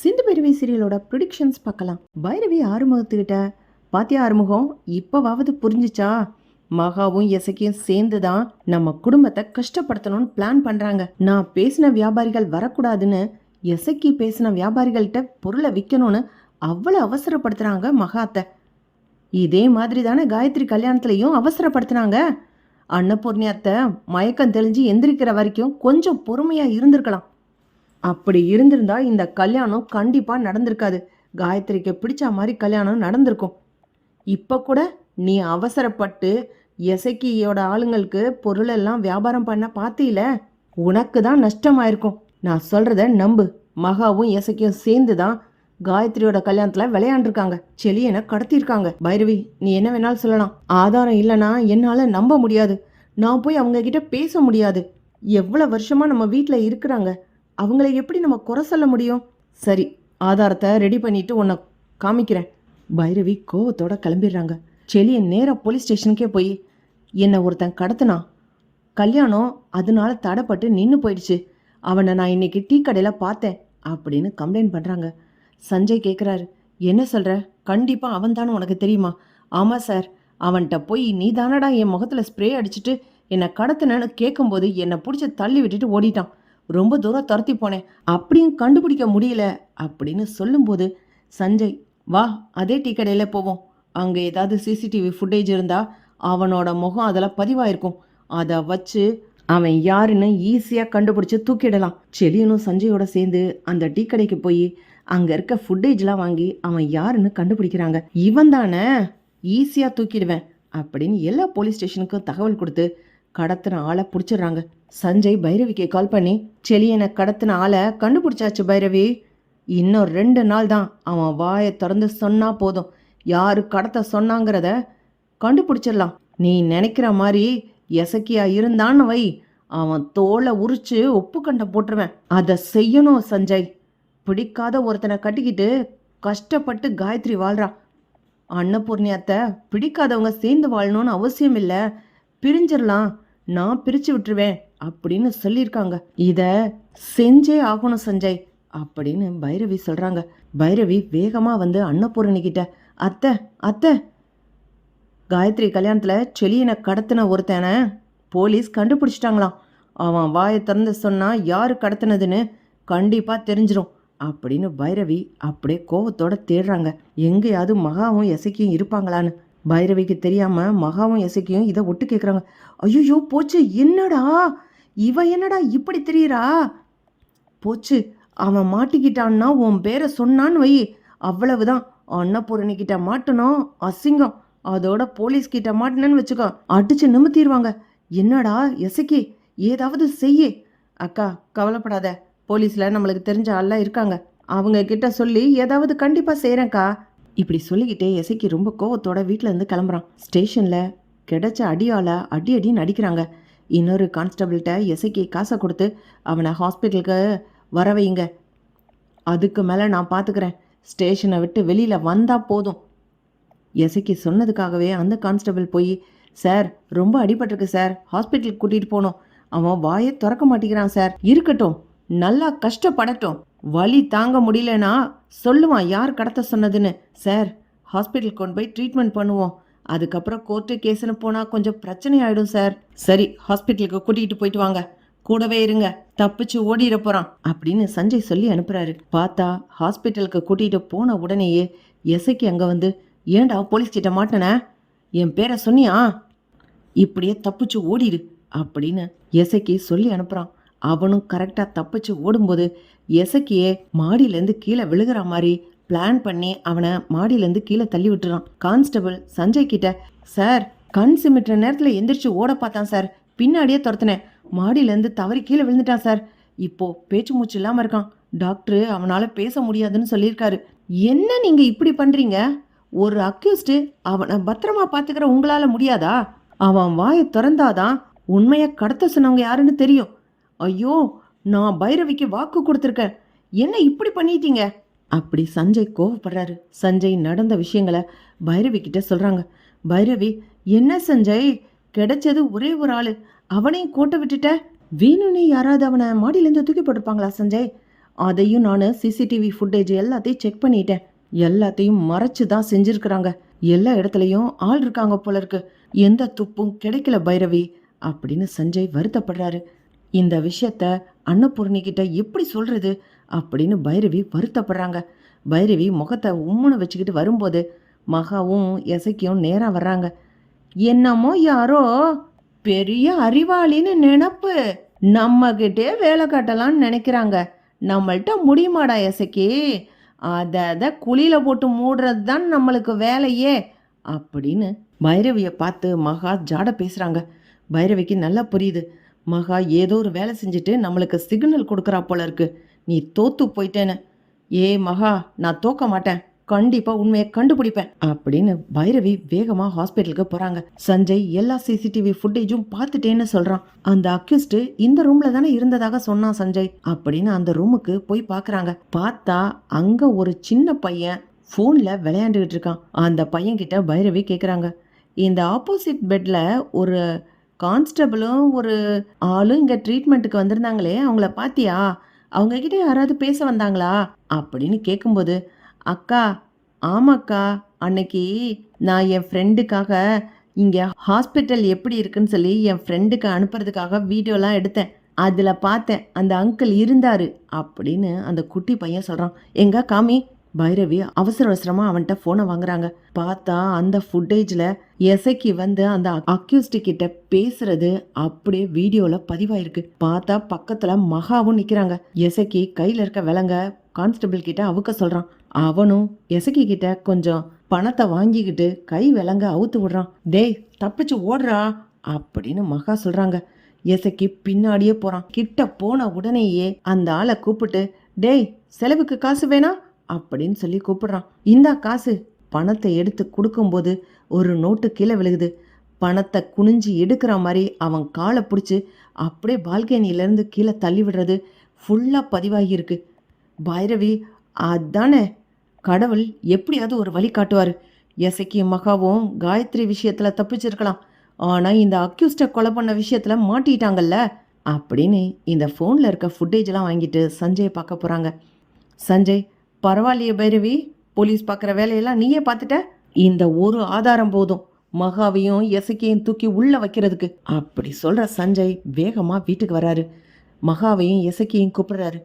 Sindhu Bhairavi சீரியலோட predictions பார்க்கலாம். பைரவி ஆறுமுகத்துக்கிட்ட பாத்தியா ஆறுமுகம் இப்போவாவது புரிஞ்சுச்சா? மகாவும் எசக்கியும் சேர்ந்து தான் நம்ம குடும்பத்தை கஷ்டப்படுத்தணும்னு பிளான் பண்ணுறாங்க நான் பேசின வியாபாரிகள் வரக்கூடாதுன்னு எசக்கி பேசின வியாபாரிகள்கிட்ட பொருளை விற்கணும்னு அவ்வளோ அவசரப்படுத்துகிறாங்க மகாத்தை இதே மாதிரி தானே காயத்ரி கல்யாணத்துலையும் அவசரப்படுத்துனாங்க. அன்னபூர்ணி அத்தை மயக்கம் தெளிஞ்சு எந்திரிக்கிற வரைக்கும் கொஞ்சம் பொறுமையாக இருந்திருக்கலாம். அப்படி இருந்திருந்தா இந்த கல்யாணம் கண்டிப்பாக நடந்திருக்காது. காயத்ரிக்கு பிடிச்ச மாதிரி கல்யாணம் நடந்திருக்கும். இப்போ கூட நீ அவசரப்பட்டு எசைக்கியோட ஆளுங்களுக்கு பொருளெல்லாம் வியாபாரம் பண்ண பார்த்தீல உனக்கு தான் நஷ்டமாயிருக்கும். நான் சொல்கிறத நம்பு. மகாவும் எசைக்கியும் சேர்ந்து தான் காயத்ரியோட கல்யாணத்தில் விளையாண்டுருக்காங்க. செலியனை கடத்தியிருக்காங்க. பைரவி நீ என்ன வேணாலும் சொல்லலாம். ஆதாரம் இல்லைன்னா என்னால் நம்ப முடியாது. நான் போய் அவங்க கிட்ட பேச முடியாது. எவ்வளோ வருஷமாக நம்ம வீட்டில் இருக்கிறாங்க. அவங்கள எப்படி நம்ம குறை சொல்ல முடியும்? சரி ஆதாரத்தை ரெடி பண்ணிட்டு உன்னை காமிக்கிறேன். பைரவி கோவத்தோட கிளம்பிடுறாங்க. செளியை நேராக போலீஸ் ஸ்டேஷனுக்கே போய் என்னை ஒருத்தன் கடத்தினா? கல்யாணம் அதனால தடைப்பட்டு நின்று போயிடுச்சு. அவனை நான் இன்னைக்கு டீ கடையில் பார்த்தேன் அப்படின்னு கம்ப்ளைண்ட் பண்ணுறாங்க சஞ்சய் கேட்குறாரு என்ன சொல்கிற கண்டிப்பாக அவன் தானே உனக்கு தெரியுமா? ஆமாம் சார் அவன்கிட்ட போய் நீ தானடா என் முகத்தில் ஸ்ப்ரே அடிச்சுட்டு என்னை கடத்தினேன்னு கேட்கும்போது என்னை பிடிச்சி தள்ளி விட்டுட்டு ஓடிட்டான். ரொம்ப தூரம் துரத்தி போனேன். அப்படியும் கண்டுபிடிக்க முடியல. அப்படின்னு சொல்லும்போது சஞ்சய் வா அதே டீ கடையில் போவோம். அங்கே ஏதாவது சிசிடிவி ஃபுட்டேஜ் இருந்தால் அவனோட முகம் அதில் பதிவாயிருக்கும். அதை வச்சு அவன் யாருன்னு ஈஸியாக கண்டுபிடிச்சு தூக்கிடலாம். செலியனும் சஞ்சயோட சேர்ந்து அந்த டீ கடைக்கு போய் அங்கே இருக்க ஃபுட்டேஜ்லாம் வாங்கி அவன் யாருன்னு கண்டுபிடிக்கிறாங்க. இவன் தானே ஈஸியாக தூக்கிடுவேன். அப்படின்னு எல்லா போலீஸ் ஸ்டேஷனுக்கும் தகவல் கொடுத்து கடத்தின ஆளை பிடிச்சிடுறாங்க. சஞ்சய் பைரவிக்கு கால் பண்ணி செலியனை கடத்தின ஆளை கண்டுபிடிச்சாச்சு பைரவி. இன்னும் ரெண்டு நாள் தான் அவன் வாயை திறந்து சொன்னா போதும். யாரு கடத்த சொன்னாங்கிறத கண்டுபிடிச்சிடலாம். நீ நினைக்கிற மாதிரி எசக்கியா இருந்தான்னு வை. அவன் தோலை உரிச்சு உப்பு கண்டை போட்டுருவேன். அதை செய்யணும் சஞ்சய். பிடிக்காத ஒருத்தனை கட்டிக்கிட்டு கஷ்டப்பட்டு காயத்ரி வாழ்றா. அன்னபூர்ணியத்தை பிடிக்காதவங்க சேர்ந்து வாழணும்னு அவசியம் இல்லை. பிரிஞ்சிடலாம். நான் பிரிச்சு விட்டுருவேன் அப்படின்னு சொல்லியிருக்காங்க. இத செஞ்சே ஆகணும் சஞ்சய் அப்படின்னு பைரவி சொல்றாங்க. பைரவி வேகமா வந்து அன்னபூரணி கிட்ட அத்தை அத்தை. காயத்ரி கல்யாணத்தில் செலியனை கடத்தின ஒருத்தனை போலீஸ் கண்டுபிடிச்சிட்டாங்களாம். அவன் வாயை திறந்து சொன்னா யாரு கடத்தினதுன்னு கண்டிப்பாக தெரிஞ்சிடும் அப்படின்னு பைரவி அப்படியே கோவத்தோட தேடுறாங்க. எங்கேயாவது மகாவும் எசக்கியும் இருப்பாங்களான்னு. பைரவிக்கு தெரியாம மகாவும் எசக்கியும் இதை ஒட்டு கேட்குறாங்க ஐயோ போச்சு என்னடா? இவ என்னடா இப்படி தெரியுறா? போச்சு அவன் மாட்டிக்கிட்டான்னா உன் பேரை சொன்னான்னு வை. அவ்வளவுதான். அன்னபூரணி கிட்ட மாட்டணும் அசிங்கம். அதோட போலீஸ் கிட்ட மாட்டினேன்னு வச்சுக்கோ. அடிச்சு நிமித்திடுவாங்க. என்னடா எசைக்கி ஏதாவது செய்ய. அக்கா கவலைப்படாத. போலீஸ்ல நம்மளுக்கு தெரிஞ்ச ஆள்லாம் இருக்காங்க. அவங்க கிட்ட சொல்லி ஏதாவது கண்டிப்பா செய்கிறேன்க்கா இப்படி சொல்லிக்கிட்டே எசைக்கு ரொம்ப கோவத்தோட வீட்டில் இருந்து கிளம்புறான். ஸ்டேஷனில் கிடைச்ச அடியால் அடி அடின்னு அடிக்கிறாங்க இன்னொரு கான்ஸ்டபிள்கிட்ட எசைக்கு காசை கொடுத்து அவனை ஹாஸ்பிட்டலுக்கு வர வைங்க. அதுக்கு மேலே நான் பார்த்துக்கிறேன் ஸ்டேஷனை விட்டு வெளியில் வந்தால் போதும். எசைக்கு சொன்னதுக்காகவே அந்த கான்ஸ்டபிள் போய் சார் ரொம்ப அடிபட்டிருக்கு சார். ஹாஸ்பிட்டலுக்கு கூட்டிகிட்டு போகணும். அவன் வாயை திறக்க மாட்டேங்கிறான் சார். இருக்கட்டும். நல்லா கஷ்டப்படட்டும். வலி தாங்க முடியலனா சொல்லுவான் யார் கடத்த சொன்னதுன்னு? சார் ஹாஸ்பிட்டல் கொண்டு போய் ட்ரீட்மெண்ட் பண்ணுவோம். அதுக்கப்புறம் கோர்ட்டு கேஸ்னு போனால் கொஞ்சம் பிரச்சனை ஆகிடும் சார். சரி ஹாஸ்பிட்டலுக்கு கூட்டிகிட்டு போயிட்டு வாங்க. கூடவே இருங்க. தப்பிச்சு ஓடிட போகிறான் அப்படின்னு சஞ்சய் சொல்லி அனுப்புகிறாரு பார்த்தா ஹாஸ்பிட்டலுக்கு கூட்டிகிட்டு போன உடனேயே எசைக்கு அங்கே வந்து ஏண்டா போலீஸ் கிட்ட மாட்டின? என் பேரை சொன்னியா? இப்படியே தப்பிச்சு ஓடிடு அப்படின்னு எசைக்கு சொல்லி அனுப்புகிறான் அவனும் கரெக்டாக தப்பிச்சு ஓடும்போது எசக்கியே மாடியிலேருந்து கீழே விழுகிற மாதிரி பிளான் பண்ணி அவனை மாடியிலேருந்து கீழே தள்ளி விட்டுறான். கான்ஸ்டபிள் சஞ்சய் கிட்ட சார் கண் சிமிட்டுற நேரத்தில் எந்திரிச்சு ஓட பார்த்தான் சார். பின்னாடியே துரத்துனேன். மாடியிலேருந்து தவறி கீழே விழுந்துட்டான் சார். இப்போ பேச்சு மூச்சு இல்லாமல் இருக்கான். டாக்டரு அவனால் பேச முடியாதுன்னு சொல்லியிருக்காரு. என்ன நீங்கள் இப்படி பண்ணுறீங்க ஒரு அக்யூஸ்டு அவனை பத்திரமா பார்த்துக்கிற உங்களால் முடியாதா? அவன் வாயை திறந்தாதான் உண்மையை கடத்த சொன்னவங்க யாருன்னு தெரியும். ஐயோ நான் பைரவிக்கு வாக்கு கொடுத்துருக்கேன். என்ன இப்படி பண்ணிட்டீங்க? அப்படி சஞ்சய் கோவப்படுறாரு. சஞ்சய் நடந்த விஷயங்களை பைரவி கிட்ட சொல்றாங்க. பைரவி என்ன சஞ்சய்? கிடைச்சது ஒரே ஒரு ஆளு. அவனையும் கோட்டை விட்டுட்ட? வேணும்னே யாராவது அவனை மாடியிலேருந்து தூக்கி போட்டிருப்பாங்களா சஞ்சய்? அதையும் நான் சிசிடிவி ஃபுட்டேஜ் எல்லாத்தையும் செக் பண்ணிட்டேன். எல்லாத்தையும் மறைச்சு தான் செஞ்சிருக்கிறாங்க. எல்லா இடத்துலையும் ஆள் இருக்காங்க போல இருக்கு. எந்த துப்பும் கிடைக்கல பைரவி. அப்படின்னு சஞ்சய் வருத்தப்படுறாரு. இந்த விஷயத்த அன்னபூர்ணிக்கிட்ட எப்படி சொல்றது அப்படின்னு பைரவி வருத்தப்படுறாங்க. பைரவி முகத்தை உம்முன்னு வச்சுக்கிட்டு வரும்போது மகாவும் எசைக்கும் நேராக வர்றாங்க. என்னமோ யாரோ பெரிய அறிவாளின்னு நினப்பு. நம்மகிட்டே வேலை காட்டலாம்னு நினைக்கிறாங்க. நம்மள்ட்ட முடியுமாடா எசைக்கு? அதை அதை குழியில் போட்டு மூடுறது தான் நம்மளுக்கு வேலையே அப்படின்னு பைரவியை பார்த்து மகா ஜாட பேசுகிறாங்க பைரவிக்கு நல்லா புரியுது. மகா ஏதோ ஒரு வேலை செஞ்சுட்டு நம்மளுக்கு சிக்னல் கொடுக்குறா போல இருக்கு. நீ தோத்து போயிட்டேன்னு. ஏ மகா நான் தோக்க மாட்டேன். கண்டிப்பா உண்மையை கண்டுபிடிப்பேன். அப்படின்னு பைரவி வேகமா ஹாஸ்பிட்டலுக்கு போறாங்க. சஞ்சய் எல்லா சிசிடிவி ஃபுட்டேஜும் பார்த்துட்டேன்னு சொல்றான். அந்த அக்யூஸ்ட் இந்த ரூம்ல தானே இருந்ததாக சொன்னான் சஞ்சய். அப்படின்னு அந்த ரூமுக்கு போய் பாக்குறாங்க. பார்த்தா அங்க ஒரு சின்ன பையன் ஃபோன்ல விளையாண்டுகிட்டு இருக்கான். அந்த பையன் கிட்ட பைரவி கேக்குறாங்க. இந்த ஆப்போசிட் பெட்ல ஒரு கான்ஸ்டபிளும் ஒரு ஆளும் இங்கே ட்ரீட்மெண்ட்டுக்கு வந்திருந்தாங்களே அவங்கள பாத்தியா? அவங்கக்கிட்ட யாராவது பேச வந்தாங்களா? அப்படின்னு கேட்கும்போது அக்கா ஆமாக்கா அன்னைக்கு நான் என் ஃப்ரெண்டுக்காக இங்கே ஹாஸ்பிட்டல் எப்படி இருக்குன்னு சொல்லி என் ஃப்ரெண்டுக்கு அனுப்புறதுக்காக வீடியோலாம் எடுத்தேன். அதில் பார்த்தேன் அந்த அங்கிள் இருந்தார். அப்படின்னு அந்த குட்டி பையன் சொல்கிறான் எங்க காமி பைரவி அவசர அவசரமாக அவன்கிட்ட ஃபோனை வாங்குறாங்க. பார்த்தா அந்த ஃபுட்டேஜில் எசைக்கு வந்து அந்த அக்யூஸ்ட் கிட்ட பேசுறது அப்படியே வீடியோவில் பதிவாயிருக்கு. பார்த்தா பக்கத்தில் மகாவும் நிற்கிறாங்க எசைக்கு கையில் இருக்க விலங்க கான்ஸ்டபிள் கிட்ட அவுக்க சொல்கிறான் அவனும் எசைக்கு கிட்ட கொஞ்சம் பணத்தை வாங்கிக்கிட்டு கை விலங்க அவுத்து விடுறான். டேய் தப்பிச்சு ஓடுறா அப்படின்னு மகா சொல்றாங்க. எசைக்கு பின்னாடியே போறான். கிட்ட போன உடனேயே அந்த ஆளை கூப்பிட்டு டேய் செலவுக்கு காசு வேணா? அப்படின்னு சொல்லி கூப்பிடுறான். இந்தா காசு. பணத்தை எடுத்து கொடுக்கும்போது ஒரு நோட்டு கீழே விழுகுது. பணத்தை குனிஞ்சு எடுக்கிற மாதிரி அவன் காலை பிடிச்சி அப்படியே பால்கனியிலேருந்து கீழே தள்ளி விடுறது ஃபுல்லாக பதிவாகியிருக்கு. பைரவி அதானே? கடவுள் எப்படியாவது ஒரு வழி காட்டுவார். எசக்கி மகாவும் காயத்ரி விஷயத்தில் தப்பிச்சிருக்கலாம். ஆனால் இந்த அக்யூஸ்டை கொலை பண்ண விஷயத்தில் மாட்டிட்டாங்கல்ல? அப்படின்னு இந்த ஃபோனில் இருக்க ஃபுட்டேஜ்லாம் வாங்கிட்டு சஞ்சயை பார்க்க போகிறாங்க சஞ்சய் பரவாயில்லையே பைரவி போலீஸ் பார்க்குற வேலையெல்லாம் நீயே பார்த்துட்ட? இந்த ஒரு ஆதாரம் போதும். மகாவையும் எசக்கியும் தூக்கி உள்ளே வைக்கிறதுக்கு. அப்படி சொல்கிற சஞ்சய் வேகமாக வீட்டுக்கு வராரு. மகாவையும் எசக்கியும் கூப்பிடுறாரு.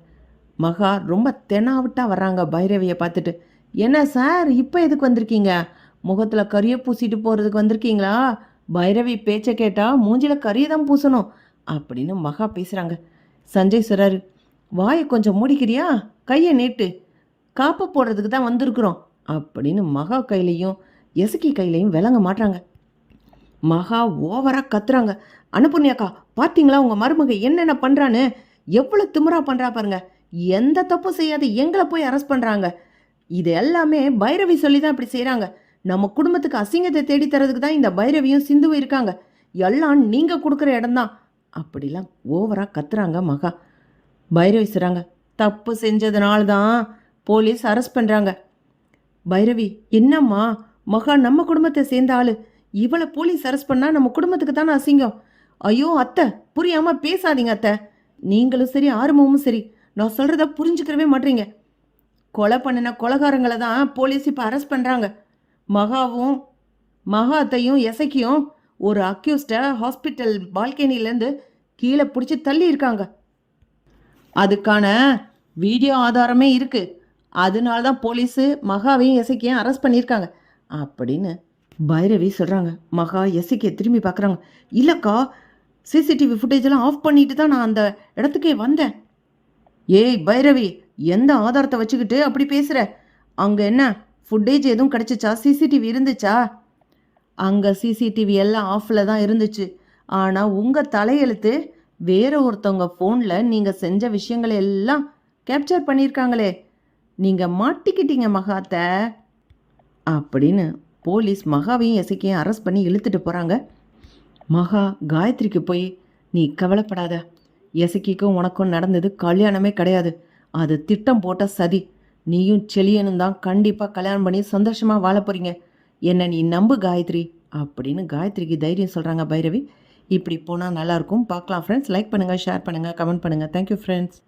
மகா ரொம்ப தெனாவிட்டாக வர்றாங்க பைரவியை பார்த்துட்டு. என்ன சார் இப்போ எதுக்கு வந்திருக்கீங்க? முகத்தில் கறியை பூசிட்டு போகிறதுக்கு வந்திருக்கீங்களா? பைரவி பேச்சை கேட்டால் மூஞ்சியில் கறியை தான் பூசணும். அப்படின்னு மகா பேசுகிறாங்க சஞ்சய் சொல்கிறாரு வாயை கொஞ்சம் மூடிக்கிறியா? கையை நீட்டு. காப்பு போடுறதுக்கு தான் வந்திருக்கிறோம் அப்படின்னு மகா கையிலையும் எசுக்கி கையிலையும் விளங்க மாட்டாங்க மகா ஓவராக கத்துறாங்க. அனுப்புண்ணியாக்கா பார்த்தீங்களா உங்கள் மருமக என்னென்ன பண்ணுறான்னு எவ்வளோ திமுறா பண்ணுறா பாருங்க. எந்த தப்பும் செய்யாத எங்களை போய் அரெஸ்ட் பண்ணுறாங்க இது எல்லாமே பைரவி சொல்லி தான் இப்படி செய்கிறாங்க நம்ம குடும்பத்துக்கு அசிங்கத்தை தேடி தரதுக்கு தான் இந்த பைரவியும் சிந்துவும் இருக்காங்க. எல்லாம் நீங்கள் கொடுக்குற இடம்தான் அப்படிலாம் ஓவராக கத்துறாங்க மகா. பைரவி சொல்கிறாங்க தப்பு செஞ்சதுனால தான் போலீஸ் அரெஸ்ட் பண்ணுறாங்க பைரவி என்னம்மா? மகா நம்ம குடும்பத்தை சேர்ந்த ஆள். இவளை போலீஸ் அரெஸ்ட் பண்ணால் நம்ம குடும்பத்துக்கு தானே அசிங்கம். ஐயோ அத்தை புரியாமல் பேசாதீங்க அத்தை. நீங்களும் சரி ஆர்வமும் சரி. நான் சொல்கிறத புரிஞ்சுக்கிறவே மாட்டீங்க. கொலை பண்ணின கொலைகாரங்களை தான் போலீஸ் இப்போ அரெஸ்ட் பண்ணுறாங்க மகாவும் மகா அத்தையும் எசைக்கியும் ஒரு அக்யூஸ்டை ஹாஸ்பிட்டல் பால்கனிலேருந்து கீழே பிடிச்சி தள்ளி இருக்காங்க. அதுக்கான வீடியோ ஆதாரமே இருக்குது அதனால தான் போலீஸு மகாவையும் எசைக்கையும் அரெஸ்ட் பண்ணியிருக்காங்க. அப்படின்னு பைரவி சொல்கிறாங்க மகா எசக்கியை திரும்பி பார்க்குறாங்க. இல்லைக்கா சிசிடிவி ஃபுட்டேஜெல்லாம் ஆஃப் பண்ணிட்டு தான் நான் அந்த இடத்துக்கே வந்தேன். ஏய் பைரவி எந்த ஆதாரத்தை வச்சுக்கிட்டு அப்படி பேசுகிற அங்கே என்ன ஃபுட்டேஜ் எதுவும் கிடச்சிச்சா? சிசிடிவி இருந்துச்சா? அங்கே சிசிடிவி எல்லாம் ஆஃபில் தான் இருந்துச்சு. ஆனால் உங்கள் தலையெழுத்து வேற ஒருத்தவங்க ஃபோனில் நீங்கள் செஞ்ச விஷயங்களை எல்லாம் கேப்சர் பண்ணியிருக்காங்களே. நீங்கள் மாட்டிக்கிட்டீங்க மகாத்த. அப்படின்னு போலீஸ் மகாவையும் எசைக்கையும் அரெஸ்ட் பண்ணி இழுத்துட்டு போகிறாங்க மகா காயத்ரிக்கு போய் நீ கவலைப்படாத. எசக்கிக்கும் உனக்கும் நடந்தது கல்யாணமே கிடையாது. அது திட்டம் போட்ட சதி. நீயும் செளியனும் தான் கண்டிப்பாக கல்யாணம் பண்ணி சந்தோஷமாக வாழ போகிறீங்க என்ன நீ நம்பு காயத்ரி? அப்படின்னு காயத்ரிக்கு தைரியம் சொல்கிறாங்க பைரவி. இப்படி போனால் நல்லாயிருக்கும் பார்க்கலாம் ஃப்ரெண்ட்ஸ் லைக் பண்ணுங்கள் ஷேர் பண்ணுங்கள் கமெண்ட் பண்ணுங்கள் தேங்க்யூ ஃப்ரெண்ட்ஸ்